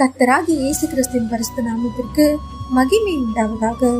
கத்தராகி இயேசு கிறிஸ்துவின் பரிசுத்த நாமத்திற்கு மகிமை உண்டாவதாக.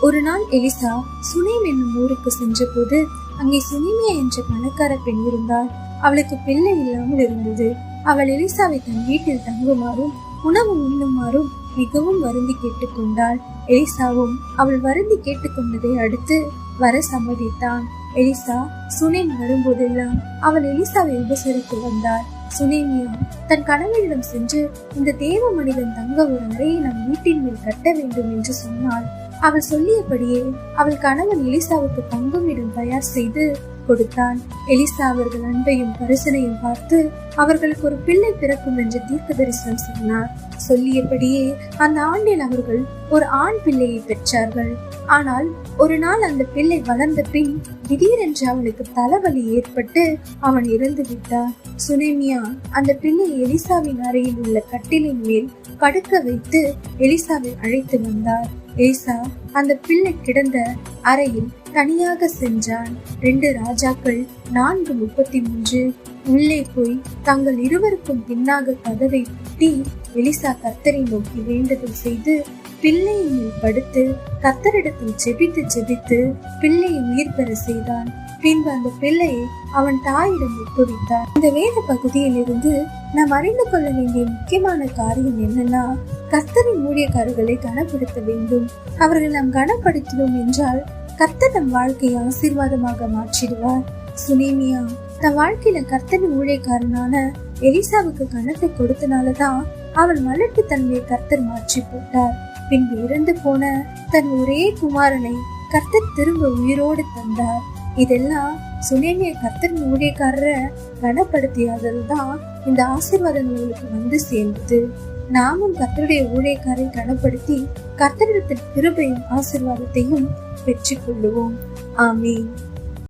ஒரு நாள் எலிசா சுனேம் என்னும் ஊருக்கு சென்றபோது அங்கே சுனிமியா என்ற பணக்கார பெண் இருந்தாள். அவளுக்கு பிள்ளை இல்லாமல் இருந்தது. அவள் எலிசாவை தன் வீட்டில் தங்குமாறும் உணவு உண்ணுமாறும் மிகவும் வருந்தி கேட்டுக்கொண்டாள். எலிசாவும் அவள் வருந்தி கேட்டுக்கொண்டதை அடுத்து வர சம்மதித்தான். எலிசா சுனேம் வரும்போதெல்லாம் அவள் எலிசாவை உபசரித்து வந்தாள். சுனேமியா தன் கணவனிடம் சென்று இந்த தேவ மனிதன் தங்க ஒரு அறையை நம் வீட்டின் மேல் கட்ட வேண்டும் என்று சொன்னாள் அவள் சொல்லியபடியே அவள் கணவன் எலிசாவுக்கு தங்குமிடம் தயார் செய்து கொடுத்தான் எலிசா அவர்கள் அன்பையும் பரிசனையும் பார்த்து அவர்களுக்கு ஒரு பிள்ளை பிறக்கும் என்று தீர்க்க தரிசனம் சொன்னார். சொல்லியபடியே அந்த ஆண்டில் அவர்கள் ஒரு ஆண் பிள்ளையை பெற்றார்கள். ஆனால் ஒரு நாள் அந்த பிள்ளை வளர்ந்த பின் திடீரென்று அவனுக்கு தலைவலி ஏற்பட்டு அவன் இறந்து விட்டார் சுனேமியா அந்த பிள்ளை எலிசாவின் அறையில் உள்ள கட்டிலின் மேல் படுக்க வைத்து எலிசாவை அழைத்து வந்தார். எலிசா அந்த பிள்ளை கிடந்த அறையில் தனியாக சென்றான். ரெண்டு ராஜாக்கள் நான்கு முப்பத்தி மூன்று உள்ளே போய் தங்கள் இருவருக்கும் பின்னாக கதவை பூட்டி எலிசா கத்தரை நோக்கி வேண்டுதல் செய்து பிள்ளையின் மேல் படுத்து கத்தரிடத்தில் ஜெபித்து ஜெபித்து பிள்ளையை உயிர் பெற செய்தான். பின்பு அந்த பிள்ளையை அவன் தாயிடம் ஒப்புவித்தார் இந்த வேத பகுதியில் இருந்து நாம் அறிந்து கொள்ள வேண்டிய முக்கியமான காரியம் என்னன்னா கர்த்தரின் ஊழியக்காரர்களை கனப்படுத்த வேண்டும். அவர்கள் நாம் கனப்படுத்தினோம் என்றால் கர்த்தர் நம் வாழ்க்கையை ஆசீர்வாதமாக மாற்றிடுவார். சுனேமியா தன் வாழ்க்கையில கர்த்தன் ஊழியக்காரனான எலிசாவுக்கு கணத்தை கொடுத்தனாலதான் அவன் மலட்டு தன்மையை கர்த்தர் மாற்றி போட்டார். பின்பு இறந்து போன தன் ஒரே குமாரனை கர்த்தர் திரும்ப உயிரோடு தந்தார். இதெல்லாம் சுனேமிய கர்த்தன் ஊழியக்காரரை கனப்படுத்தியதில் தான் இந்த ஆசீர்வாதங்களுக்கு வந்து சேர்ந்தது நாமும் கர்த்தருடைய ஊழியக்காரை கனப்படுத்தி கர்த்தரிடத்தின் கிருபையும் ஆசீர்வாதத்தையும் பெற்றுக்கொள்ளுவோம். ஆமீன்.